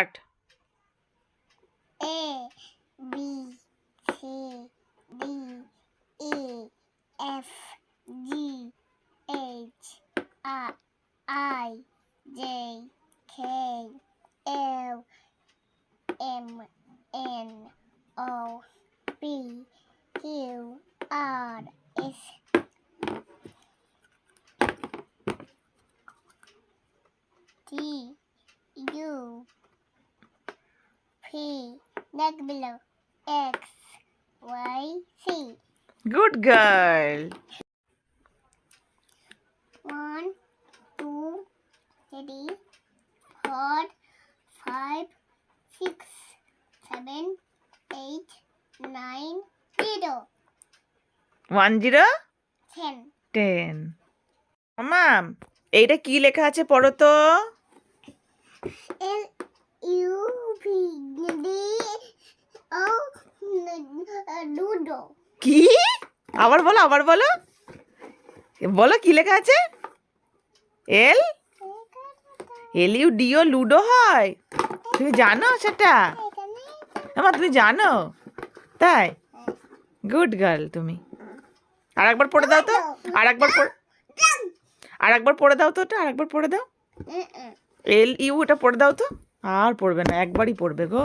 A B C D E F G H I I J K L M N O P Q R S. T P W X Y Z good girl one two three four five six seven eight nine zero one zero ten ten মাম এইটা কি লেখা আছে পড়ো তো O Ludo কি? আবার বলো আবার বলো। বলো কি লেখা আছে? L? L U D O ludo হয়। তুমি জানো সেটা? আমার তুমি জানো? তাই? গুড গার্ল তুমি। আর একবার পড়ে দাও তো। আর একবার আর একবার পড়ে দাও তো ওটা আর একবার পড়ে দাও। এল ইউ ওটা পড়ে দাও তো। আর পড়বে না একবারই পড়বে গো।